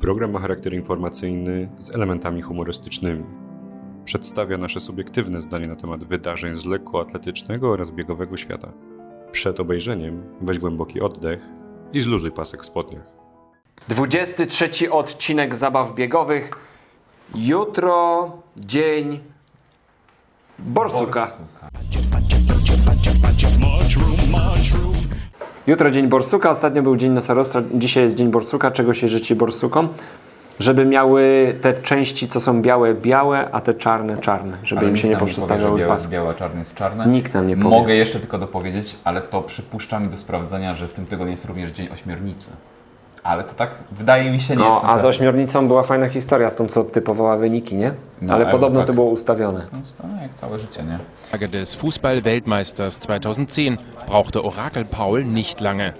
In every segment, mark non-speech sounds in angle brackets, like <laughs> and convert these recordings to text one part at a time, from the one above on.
Program ma charakter informacyjny z elementami humorystycznymi. Przedstawia nasze subiektywne zdanie na temat wydarzeń z lekkoatletycznego oraz biegowego świata. Przed obejrzeniem weź głęboki oddech i zluzuj pasek w spodniach. 23 odcinek zabaw biegowych. Jutro dzień Borsuka. Jutro dzień Borsuka, ostatnio był dzień nosorożca, dzisiaj jest dzień Borsuka. Czego się życzy Borsukom? Żeby miały te części, co są białe, białe, a te czarne, czarne. Żeby im się nie poprzestawiały paski. białe, czarne jest czarne. Nikt nam nie powie. Mogę jeszcze tylko dopowiedzieć, ale to przypuszczam do sprawdzenia, że w tym tygodniu jest również Dzień Ośmiornicy. Ale to tak wydaje mi się nie No, jest a z ośmiornicą była fajna historia z tą, co typowała wyniki, nie? No, Ale ale podobno tak. to było ustawione. No, to jak całe życie, nie? Frage des Fußball-Weltmeisters 2010 brauchte Orakel Paul nicht lange.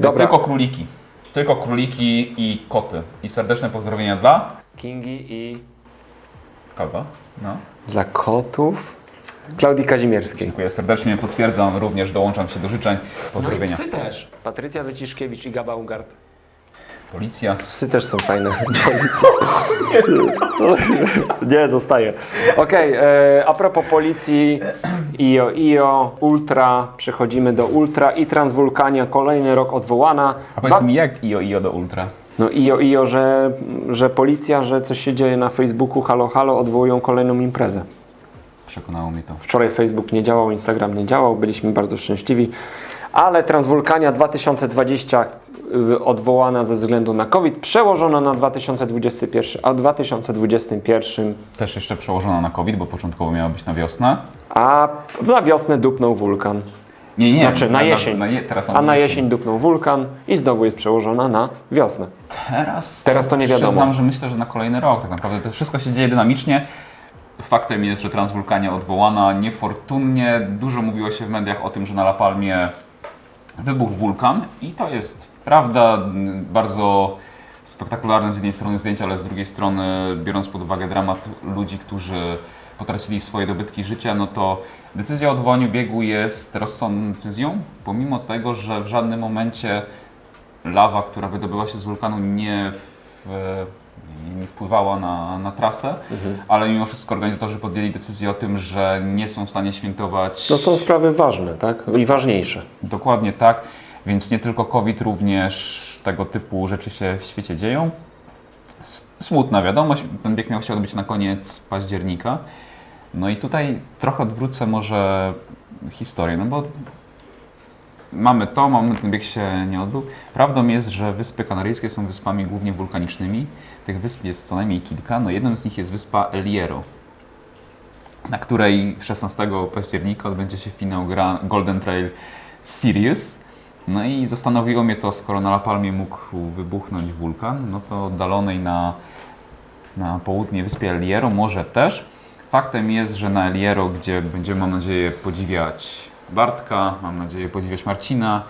Dobra. Tylko króliki. Tylko króliki i koty. I serdeczne pozdrowienia dla Kingi i kogo? No. Dla kotów Klaudii Kazimierskiej. Dziękuję serdecznie, potwierdzam, również dołączam się do życzeń. Pozdrowienia. No też. Patrycja Wyciszkiewicz i Gaba Ungard. Policja. Psy też są fajne. <laughs> Policja. <laughs> Nie, zostaje. Okej, e, a propos policji, IO, IO, Ultra, przechodzimy do Ultra i Transwulkania, kolejny rok odwołana. A powiedz Wa- mi, jak IO IO do Ultra? No IO, IO, że, że policja, że coś się dzieje na Facebooku, halo, halo, odwołują kolejną imprezę. Przekonało mnie to. Wczoraj Facebook nie działał, Instagram nie działał, byliśmy bardzo szczęśliwi, ale Transwulkania 2020 y, odwołana ze względu na COVID, przełożona na 2021, a w 2021, Też jeszcze przełożona na COVID, bo początkowo miała być na wiosnę. a na wiosnę dupnął wulkan. Nie, nie. Znaczy na jesień. Na, teraz A na jesień dupnął wulkan i znowu jest przełożona na wiosnę. Teraz, Teraz to nie wiadomo. Przyznam, że myślę, że na kolejny rok tak naprawdę. To wszystko się dzieje dynamicznie. Faktem jest, że Transwulkania odwołana niefortunnie. Dużo mówiło się w mediach o tym, że na La Palmie wybuchł wulkan i to jest prawda. Bardzo spektakularne z jednej strony zdjęcia, ale z drugiej strony, biorąc pod uwagę dramat ludzi, którzy potracili swoje dobytki życia, no to decyzja o odwołaniu biegu jest rozsądną decyzją, pomimo tego, że w żadnym momencie lawa, która wydobyła się z wulkanu, nie, w, nie wpływała na, na trasę, ale mimo wszystko organizatorzy podjęli decyzję o tym, że nie są w stanie świętować To są sprawy ważne, tak? I ważniejsze. dokładnie tak, więc nie tylko COVID, również tego typu rzeczy się w świecie dzieją. Smutna wiadomość, ten bieg miał się odbyć na koniec października. No i tutaj trochę odwrócę może historię, no bo mamy to, mamy ten bieg się nie odbył. Prawdą jest, że Wyspy Kanaryjskie są wyspami głównie wulkanicznymi. Tych wysp jest co najmniej kilka. No jedną z nich jest wyspa El Hierro, na której 16 października odbędzie się finał Gra- Golden Trail Series. No i zastanowiło mnie to, skoro na La Palmie mógł wybuchnąć wulkan, no to oddalonej na, na południe wyspie El Hierro może też. Faktem jest, że na El Hierro, gdzie będziemy, mam nadzieję, podziwiać Bartka, mam nadzieję podziwiać Marcina,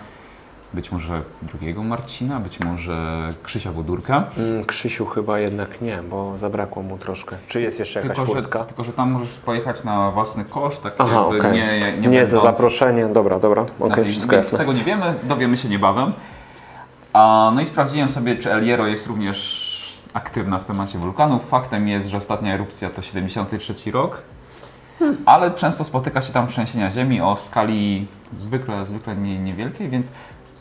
być może drugiego Marcina, być może Krzysia Wodurka. Mm, Krzysiu chyba jednak nie, bo zabrakło mu troszkę. Czy jest jeszcze jakaś Tylko że, furtka? tylko, że tam możesz pojechać na własny koszt, tak Aha, jakby okej. nie, nie, Nie, za będąc- zaproszenie. Dobra, dobra. Okej, na tej- wszystko więc jasne. tego nie wiemy, dowiemy się niebawem. A, no i sprawdziłem sobie, czy El Hierro jest również aktywna w temacie wulkanów. Faktem jest, że ostatnia erupcja to 73 rok, ale często spotyka się tam trzęsienia ziemi o skali zwykle, zwykle nie, niewielkiej, więc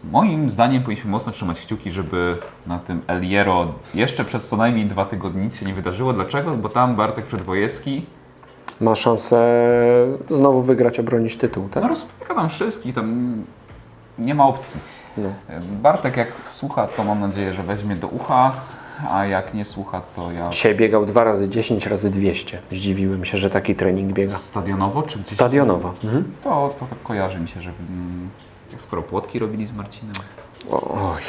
moim zdaniem powinniśmy mocno trzymać kciuki, żeby na tym El Hierro jeszcze przez co najmniej dwa tygodnie nic się nie wydarzyło. Dlaczego? Bo tam Bartek Przedwojewski Ma szansę znowu wygrać, obronić tytuł, tak? No rozpyka tam wszystkich, tam nie ma opcji. No. Bartek jak słucha, to mam nadzieję, że weźmie do ucha, a jak nie słucha, to ja Dzisiaj biegał 2 razy 10 razy 200. Zdziwiłem się, że taki trening biega. stadionowo czy gdzieś? Stadionowo. Mhm. To, to tak kojarzy mi się, że mm, skoro płotki robili z Marcinem, Oj.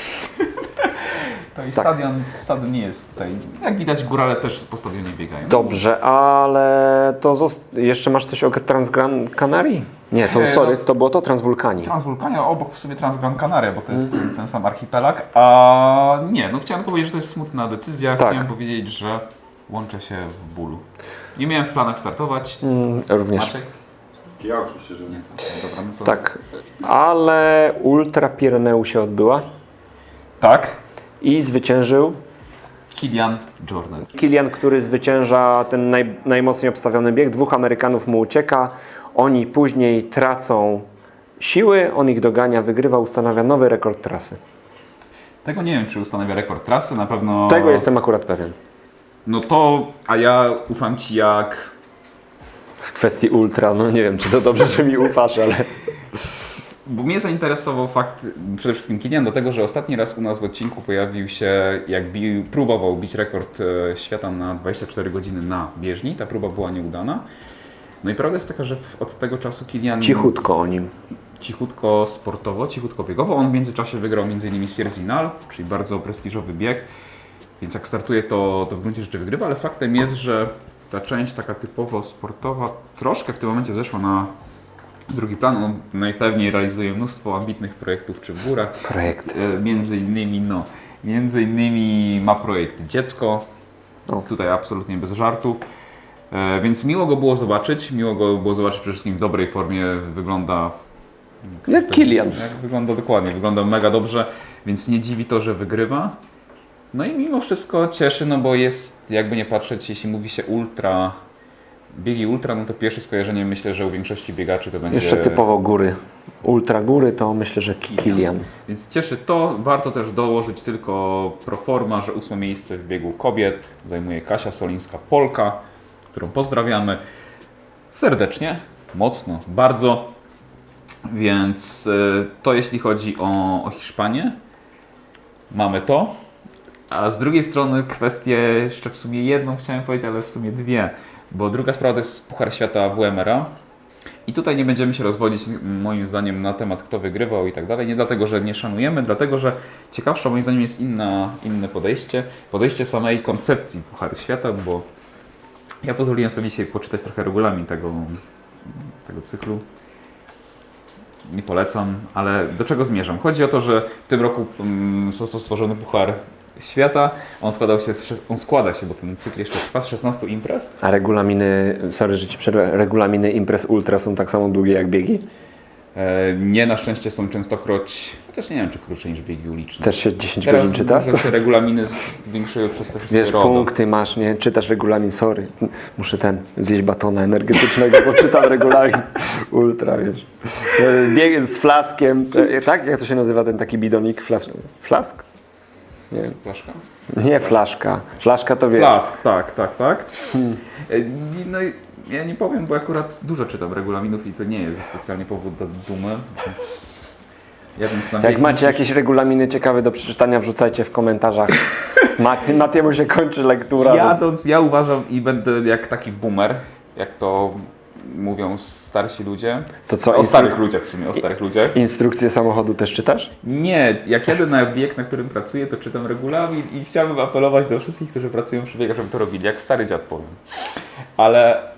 To i Tak. stadion, stadion nie jest tutaj. Jak widać górale też po stadionie biegają. Dobrze, ale to jeszcze masz coś o Transgran Canarii? Nie, to E, sorry, no. to było to Transwulkanii. Transwulkania, obok w sumie Transgran Canaria, bo to jest ten, ten sam archipelag. A nie, no chciałem powiedzieć, że to jest smutna decyzja. Tak. Chciałem powiedzieć, że łączę się w bólu. Nie miałem w planach startować. Mm, również. Maciek? Ja oczywiście, że nie. Dobra, no to... Tak, ale Ultra Pireneu się odbyła. Tak. I zwyciężył Kilian Jordan. Kilian, który zwycięża ten naj, najmocniej obstawiony bieg. Dwóch Amerykanów mu ucieka. Oni później tracą siły, on ich dogania, wygrywa, ustanawia nowy rekord trasy. Tego nie wiem, czy ustanawia rekord trasy, na pewno... Tego jestem akurat pewien. No to, a ja ufam Ci jak... W kwestii ultra, no nie wiem, czy to dobrze, że mi ufasz, ale... Bo mnie zainteresował fakt przede wszystkim Kilian do tego, że ostatni raz u nas w odcinku pojawił się, jak bił, próbował bić rekord e, świata na 24 godziny na bieżni. Ta próba była nieudana. No i prawda jest taka, że od tego czasu Kilian Cichutko o nim. cichutko sportowo, cichutko biegowo. On w międzyczasie wygrał m.in. Sierzinal, czyli bardzo prestiżowy bieg. Więc jak startuje, to, to w gruncie rzeczy wygrywa, ale faktem jest, że ta część taka typowo sportowa troszkę w tym momencie zeszła na drugi plan. On najpewniej realizuje mnóstwo ambitnych projektów czy w górach. Projekt. E, Między innymi, no, między innymi ma projekt Dziecko. O. Tutaj absolutnie bez żartów. E, Więc miło go było zobaczyć. Miło go było zobaczyć przede wszystkim w dobrej formie. Wygląda Jak Kilian. jak wygląda dokładnie, wygląda mega dobrze, więc nie dziwi to, że wygrywa. No i mimo wszystko cieszy, no bo jest, jakby nie patrzeć, jeśli mówi się ultra, biegi ultra, no to pierwsze skojarzenie myślę, że u większości biegaczy to będzie... Jeszcze typowo góry. Ultra góry to myślę, że Kilian. Więc cieszy to. Warto też dołożyć tylko proforma, że ósme miejsce w biegu kobiet zajmuje Kasia Solińska-Polka, którą pozdrawiamy serdecznie, mocno, bardzo. Więc y, to jeśli chodzi o, o Hiszpanię. Mamy to. A z drugiej strony kwestię, jeszcze w sumie jedną chciałem powiedzieć, ale w sumie dwie. Bo druga sprawa to jest Puchar Świata WMR-a. I tutaj nie będziemy się rozwodzić moim zdaniem na temat kto wygrywał i tak dalej. Nie dlatego, że nie szanujemy, dlatego, że ciekawsze moim zdaniem jest inna, inne podejście. Podejście samej koncepcji Pucharu Świata, bo ja pozwoliłem sobie dzisiaj poczytać trochę regulamin tego, tego cyklu. Nie polecam, ale do czego zmierzam? Chodzi o to, że w tym roku mm, został stworzony Puchar Świata. On, składał się z, on składa się, bo ten cykl jeszcze trwa z 16 imprez. A regulaminy, sorry, że ci przerwę, regulaminy imprez ultra są tak samo długie jak biegi? E, Nie na szczęście są częstokroć, chociaż nie wiem czy krótsze niż biegi uliczne. Też się 10 Teraz godzin czyta? może te regulaminy zwiększają przez to wszystko Wiesz, RODO. punkty masz, nie? Czytasz regulamin, sorry. Muszę ten, zjeść batona energetycznego, bo czytam regulamin <laughs> ultra, wiesz. E, Bieg z flaskiem, e, tak? Jak to się nazywa ten taki bidonik? Flas flask? Nie, Flaszka? nie flaszka. Flaszka to wiesz. Flask, tak, tak, tak. E, No i ja nie powiem, bo akurat dużo czytam regulaminów i to nie jest specjalnie powód do dumy, więc ja Jak macie jakieś regulaminy ciekawe do przeczytania, wrzucajcie w komentarzach. <laughs> Mat- Matiemu się kończy lektura. więc... Jadąc, ja uważam i będę jak taki boomer, jak to mówią starsi ludzie. To co, o instru- starych ludziach w sumie, o starych ludziach. Instrukcje samochodu też czytasz? Nie, jak jadę na bieg, na którym pracuję, to czytam regulamin i chciałbym apelować do wszystkich, którzy pracują przy biegach, żeby to robili, jak stary dziad powiem. Ale...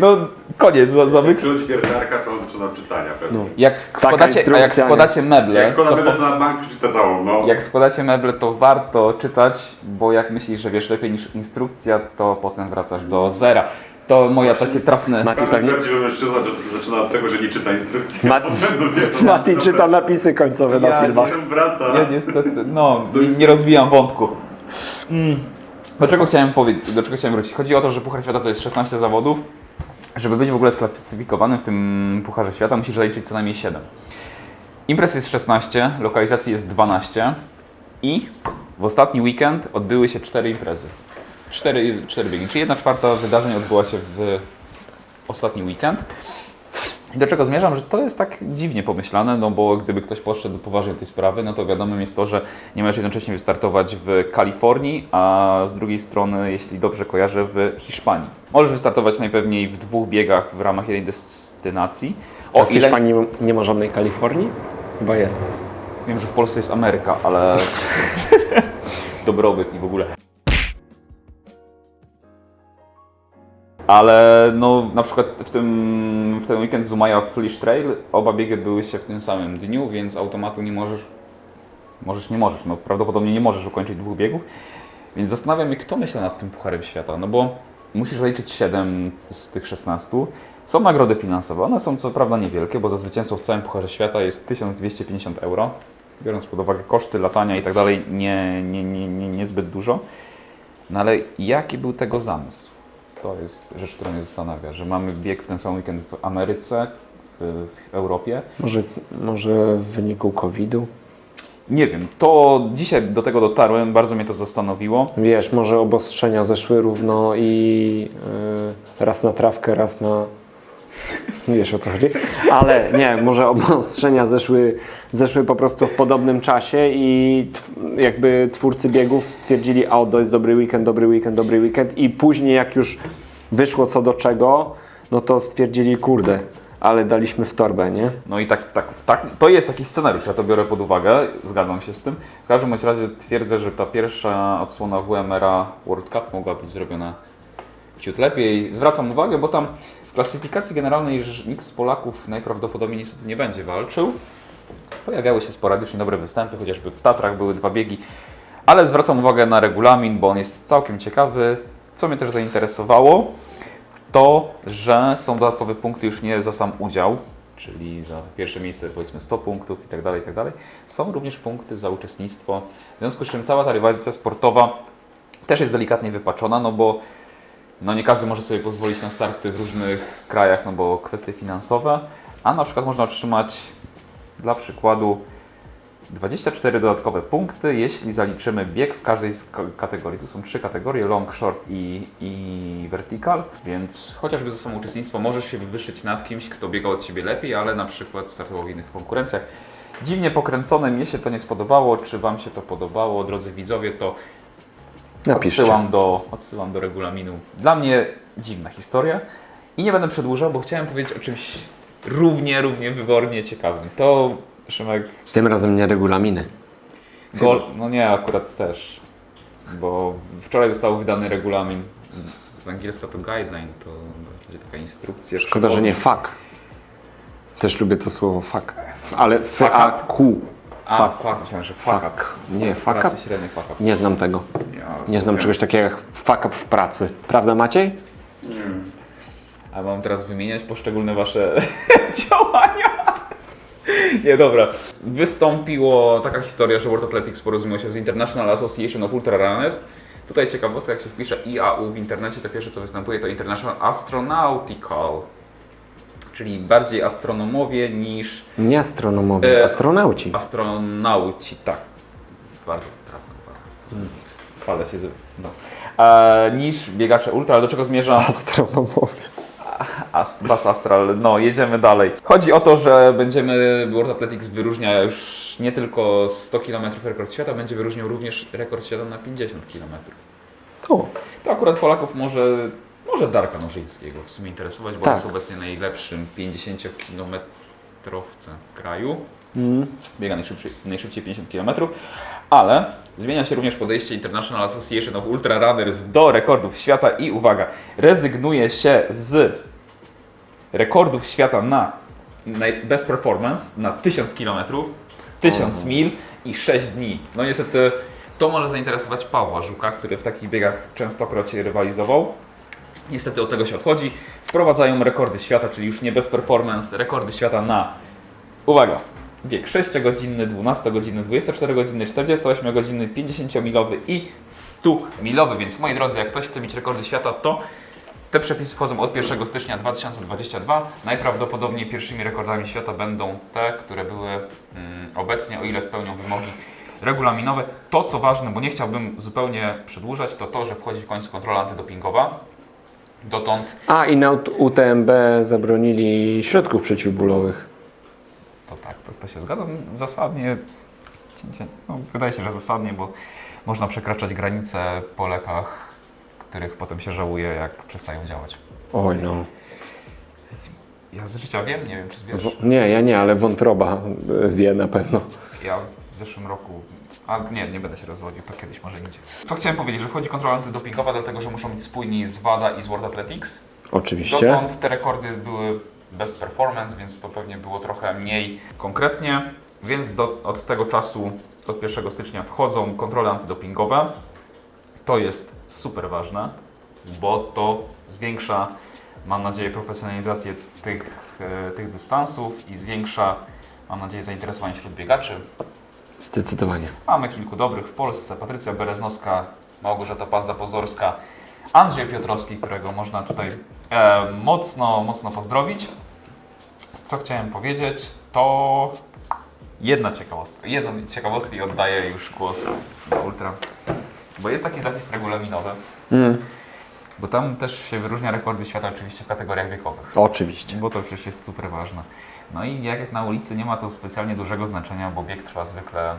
no, koniec, za, zamyk... Wziąć wiertarka, to zaczynam czytania pewnie. Jak składacie, a jak instrukcja, nie? składacie meble, Jak składam to, będę to na bank przeczyta całą, no. jak składacie meble, to warto czytać, bo jak myślisz, że wiesz lepiej niż instrukcja, to potem wracasz do zera. To moja takie trafne... Mati Każdy pewnie... prawdziwy mężczyzna że- zaczyna od tego, że nie czyta instrukcji, a potem dopiero... Mati czyta napisy końcowe na Ja filmach. Potem wraca. Ja niestety, no, nie, nie rozwijam wątku. Do czego chciałem powiedzieć, do czego chciałem wrócić? Chodzi o to, że Puchar Świata to jest 16 zawodów. Żeby być w ogóle sklasyfikowanym w tym Pucharze Świata, musisz zaliczyć co najmniej 7. Imprez jest 16, lokalizacji jest 12 i w ostatni weekend odbyły się 4 imprezy. 4, 4 biegi, czyli 1 czwarta wydarzeń odbyła się w ostatni weekend. I do czego zmierzam, że to jest tak dziwnie pomyślane, no bo gdyby ktoś podszedł poważnie tej sprawy, no to wiadomym jest to, że nie możesz jednocześnie wystartować w Kalifornii, a z drugiej strony, jeśli dobrze kojarzę, w Hiszpanii. Możesz wystartować najpewniej w dwóch biegach w ramach jednej destynacji. A w Hiszpanii nie ma żadnej Kalifornii? Chyba jest. Wiem, że w Polsce jest Ameryka, ale <laughs> dobrobyt i w ogóle. Ale no, na przykład w, tym, w ten weekend Zumaya Flish Trail oba biegi były się w tym samym dniu, więc automatu nie możesz, możesz, nie możesz, no prawdopodobnie nie możesz ukończyć dwóch biegów. Więc zastanawiam się, kto myśli nad tym Pucharem Świata, no bo musisz zaliczyć 7 z tych 16. Są nagrody finansowe, one są co prawda niewielkie, bo za zwycięstwo w całym Pucharze Świata jest 1250 euro. biorąc pod uwagę koszty latania i tak dalej, nie, nie, nie, nie, niezbyt dużo. No ale jaki był tego zamysł? To jest rzecz, która mnie zastanawia, że mamy bieg w ten sam weekend w Ameryce, w, w Europie. Może, może w wyniku COVID-u? Nie wiem, to dzisiaj do tego dotarłem, bardzo mnie to zastanowiło. Wiesz, może obostrzenia zeszły równo i y, raz na trawkę, raz na. Wiesz o co chodzi? Ale nie, może obostrzenia zeszły, zeszły po prostu w podobnym czasie i jakby twórcy biegów stwierdzili, a to jest dobry weekend, dobry weekend, dobry weekend i później jak już wyszło co do czego, no to stwierdzili, kurde, ale daliśmy w torbę, nie? No i tak, tak, tak, to jest jakiś scenariusz, ja to biorę pod uwagę, zgadzam się z tym. W każdym razie twierdzę, że ta pierwsza odsłona WMR-a World Cup mogła być zrobiona ciut lepiej. Zwracam uwagę, bo tam w klasyfikacji generalnej nikt z Polaków najprawdopodobniej niestety nie będzie walczył. Pojawiały się sporadycznie dobre występy, chociażby w Tatrach były dwa biegi, ale zwracam uwagę na regulamin, bo on jest całkiem ciekawy. Co mnie też zainteresowało, to, że są dodatkowe punkty już nie za sam udział, czyli za pierwsze miejsce powiedzmy 100 punktów i tak dalej, i tak dalej. Są również punkty za uczestnictwo, w związku z czym cała ta rywalizacja sportowa też jest delikatnie wypaczona, no bo no nie każdy może sobie pozwolić na starty w różnych krajach, no bo kwestie finansowe, a na przykład można otrzymać dla przykładu 24 dodatkowe punkty, jeśli zaliczymy bieg w każdej z kategorii. Tu są trzy kategorie, long, short i, i vertical, więc chociażby za samo uczestnictwo możesz się wywyższyć nad kimś, kto biega od Ciebie lepiej, ale na przykład startował w innych konkurencjach. Dziwnie pokręcone, mnie się to nie spodobało. Czy Wam się to podobało, drodzy widzowie, to Napiszcie. Odsyłam do, odsyłam do regulaminu. Dla mnie dziwna historia i nie będę przedłużał, bo chciałem powiedzieć o czymś równie, równie wybornie ciekawym. To Szymek Tym razem nie regulaminy. Gol, no nie, akurat też. Bo wczoraj został wydany regulamin. Z angielska to guideline, to będzie taka instrukcja. Szkoda, że nie fuck. Też lubię to słowo fuck. Ale. F-A-Q. A, Fuck. fuck, myślałem, że fuck, up. Nie, fuck pracy up? średniej fuck up. Nie znam tego. Nie znam czegoś takiego jak fuck up w pracy. Prawda Maciej? A mam teraz wymieniać poszczególne wasze <laughs> działania. Nie, dobra. Wystąpiło taka historia, że World Athletics porozumiał się z International Association of Ultra Runners. Tutaj ciekawostka, jak się wpisze IAU w internecie, to pierwsze co występuje to International Astronautical. Czyli bardziej astronomowie niż Nie astronomowie, E, astronauci. astronauci. Tak. Bardzo trafne. Chwalę się. z- No. E, niż biegacze ultra, ale do czego zmierzam? Astronomowie. Ast, Bas Astral, no jedziemy dalej. Chodzi o to, że będziemy, World Athletics wyróżnia już nie tylko 100 km rekord świata, będzie wyróżniał również rekord świata na 50 km. O, To akurat Polaków może, może Darka Nożyńskiego w sumie interesować, bo Tak. jest obecnie najlepszym 50-kilometrowcem w kraju. mm. Biega najszybciej, najszybciej 50 km, ale zmienia się również podejście International Association of Ultra Runners do rekordów świata i uwaga, rezygnuje się z rekordów świata na, na best performance na 1000 km, 1000 mil i 6 dni. No niestety to może zainteresować Pawła Żuka, który w takich biegach częstokroć rywalizował. Niestety od tego się odchodzi. Wprowadzają rekordy świata, czyli już nie bez performance, rekordy świata na Uwaga! Bieg 6-godzinny, 12-godzinny, 24-godzinny, 48-godzinny, 50-milowy i 100-milowy. Więc moi drodzy, jak ktoś chce mieć rekordy świata, to te przepisy wchodzą od 1 stycznia 2022. Najprawdopodobniej pierwszymi rekordami świata będą te, które były mm, obecnie, o ile spełnią wymogi regulaminowe. To, co ważne, bo nie chciałbym zupełnie przedłużać, to to, że wchodzi w końcu kontrola antydopingowa. Dotąd A i na UTMB zabronili środków przeciwbólowych. To tak, to, to się zgadzam. Zasadnie, no, wydaje się, że zasadnie, bo można przekraczać granice po lekach, których potem się żałuje, jak przestają działać. Oj no. Ja z życia wiem, nie wiem czy wiesz, nie, ja nie, ale wątroba wie na pewno. ja w zeszłym roku, a nie, nie będę się rozwodził, to kiedyś może indziej. Co chciałem powiedzieć, że wchodzi kontrola antydopingowa, dlatego że muszą być spójni z WADA i z World Athletics. Oczywiście. Dotąd te rekordy były best performance, więc to pewnie było trochę mniej konkretnie. Więc do, od tego czasu, od 1 stycznia wchodzą kontrole antydopingowe. To jest super ważne, bo to zwiększa, mam nadzieję, profesjonalizację tych, e, tych dystansów i zwiększa, mam nadzieję, zainteresowanie wśród biegaczy. Zdecydowanie. Mamy kilku dobrych w Polsce. Patrycja Bereznowska, Małgorzata Pazda-Pozorska, Andrzej Piotrowski, którego można tutaj e, mocno, mocno pozdrowić. Co chciałem powiedzieć, to jedna ciekawostka. Jedną ciekawostkę i oddaję już głos na Ultra. Bo jest taki zapis regulaminowy, Mm, bo tam też się wyróżnia rekordy świata oczywiście w kategoriach wiekowych. oczywiście. Bo to przecież jest super ważne. No i jak, na ulicy nie ma to specjalnie dużego znaczenia, bo bieg trwa zwykle,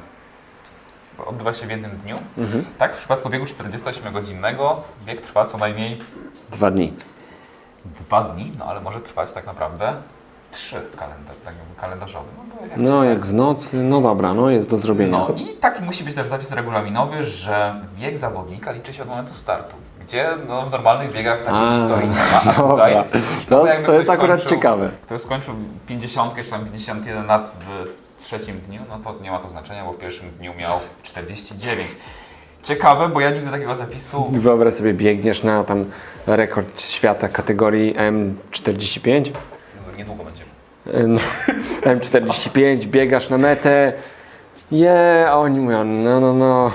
odbywa się w jednym dniu. Mhm. Tak, w przypadku biegu 48-godzinnego bieg trwa co najmniej Dwa dni. dwa dni, no ale może trwać tak naprawdę trzy kalendarz, tak jakby kalendarzowy. No, jak No jak w nocy, no dobra, no jest do zrobienia. no i taki musi być też zapis regulaminowy, że wiek zawodnika liczy się od momentu startu. Gdzie no, w normalnych biegach takiej A, historii nie <laughs> ma. A dobra. tutaj, No, jakby to jest ktoś akurat skończył- ciekawe. Kto skończył 50 czy tam 51 lat w trzecim dniu, no to nie ma to znaczenia, bo w pierwszym dniu miał 49. Ciekawe, bo ja nigdy takiego zapisu Wyobraź sobie, biegniesz na tam rekord świata kategorii M45. no, niedługo będzie. No, <laughs> M45, biegasz na metę. Je, a oni mówią, no, no, no.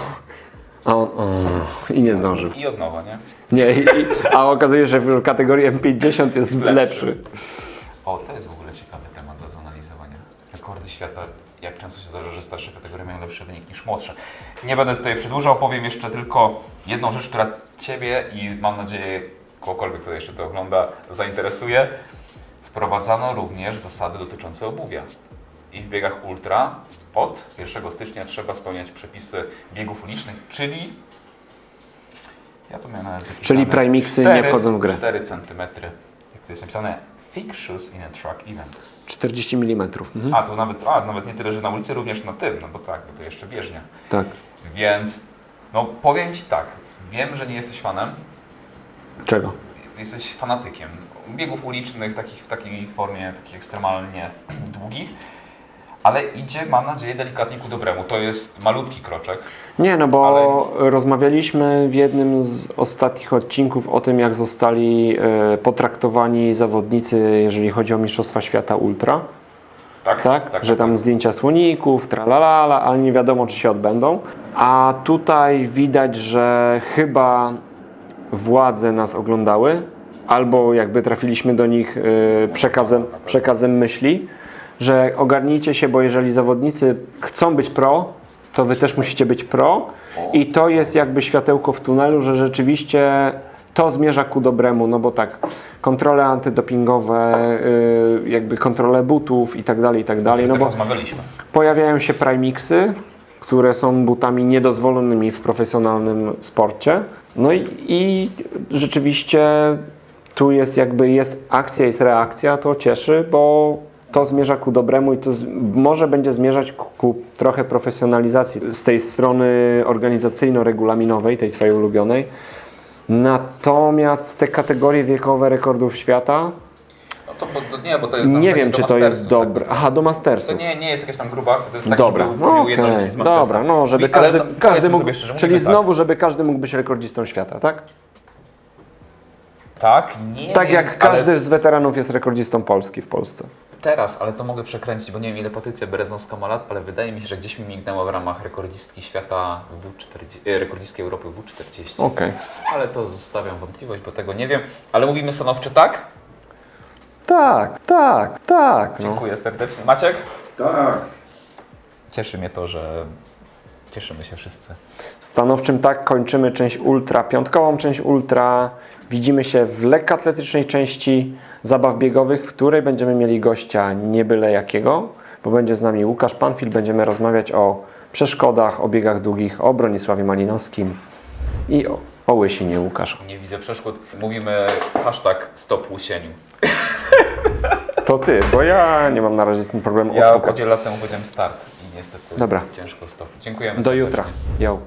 A on, o, i nie zdążył. I od nowa, nie? Nie, i, i, a okazuje się, że w kategorii M50 jest Lepszy. lepszy. O, to jest w ogóle ciekawy temat do zanalizowania. Rekordy świata, jak często się zdarza, że starsze kategorie mają lepszy wynik niż młodsze. Nie będę tutaj przedłużał, powiem jeszcze tylko jedną rzecz, która Ciebie i mam nadzieję kogokolwiek, kto jeszcze to ogląda, zainteresuje. Wprowadzano również zasady dotyczące obuwia. I w biegach ultra od 1 stycznia trzeba spełniać przepisy biegów ulicznych, czyli ja to miałem. Czyli primixy nie wchodzą w grę. 4 cm. Jak to jest napisane? Thick shoes in a track event. 40 mm. Mhm. A, to nawet, a, nawet nie tyle, że na ulicy, również na tym, no bo tak, bo to jeszcze bieżnia. Tak. Więc, no powiem Ci tak, wiem, że nie jesteś fanem, Czego? jesteś fanatykiem biegów ulicznych, takich w takiej formie, takich ekstremalnie długich, ale idzie, mam nadzieję, delikatnie ku dobremu. To jest malutki kroczek. Nie, no bo rozmawialiśmy w jednym z ostatnich odcinków o tym, jak zostali e, potraktowani zawodnicy, jeżeli chodzi o Mistrzostwa Świata Ultra. Tak? tak? że tam zdjęcia słoników, tralalala, ale nie wiadomo, czy się odbędą. A tutaj widać, że chyba władze nas oglądały, albo jakby trafiliśmy do nich y, przekazem, przekazem myśli, że ogarnijcie się, bo jeżeli zawodnicy chcą być pro, to wy też musicie być pro i to jest jakby światełko w tunelu, że rzeczywiście to zmierza ku dobremu, no bo tak, kontrole antydopingowe, y, jakby kontrole butów i tak dalej, i tak dalej, no też bo pojawiają się primixy, które są butami niedozwolonymi w profesjonalnym sporcie. No i, i rzeczywiście tu jest jakby jest akcja, jest reakcja, to cieszy, bo to zmierza ku dobremu i to może będzie zmierzać ku, ku trochę profesjonalizacji z tej strony organizacyjno-regulaminowej, tej twojej ulubionej. Natomiast te kategorie wiekowe rekordów świata, No to, bo, to nie, bo to jest nie wiem, czy to jest tak? dobre. Aha, do To mastersów. nie, nie jest jakaś tam gruba akcja, to jest taki Dobra, no Mastersa. dobra, no żeby Ale każdy, każdy mógł, szczerze, czyli mówimy znowu, żeby każdy mógł być rekordzistą świata, tak? Tak, nie Tak jak ale każdy z weteranów jest rekordzistą Polski w Polsce. Teraz, ale to mogę przekręcić, bo nie wiem ile Patrycja Bereznowska ma lat, ale wydaje mi się, że gdzieś mi mignęła w ramach rekordzistki świata W40, e, rekordzistki Europy W40. Okej. Ale to zostawiam wątpliwość, bo tego nie wiem. Ale mówimy stanowczo tak? Tak, tak, tak. No. Dziękuję serdecznie. Maciek? Tak. Cieszy mnie to, że cieszymy się wszyscy. Stanowczym tak kończymy część ultra, piątkową część ultra. Widzimy się w lekkoatletycznej części zabaw biegowych, w której będziemy mieli gościa nie byle jakiego, bo będzie z nami Łukasz Panfil. Będziemy rozmawiać o przeszkodach, o biegach długich, o Bronisławie Malinowskim i o, o Łysinie Łukasza. Nie widzę przeszkód. Mówimy hashtag stop łysieniu. To ty, bo ja nie mam na razie z tym problemu Ja odpukać. od wielu lat temu powiedziałem start i niestety Dobra. ciężko stop. Dziękujemy Do serdecznie. jutra. Yo.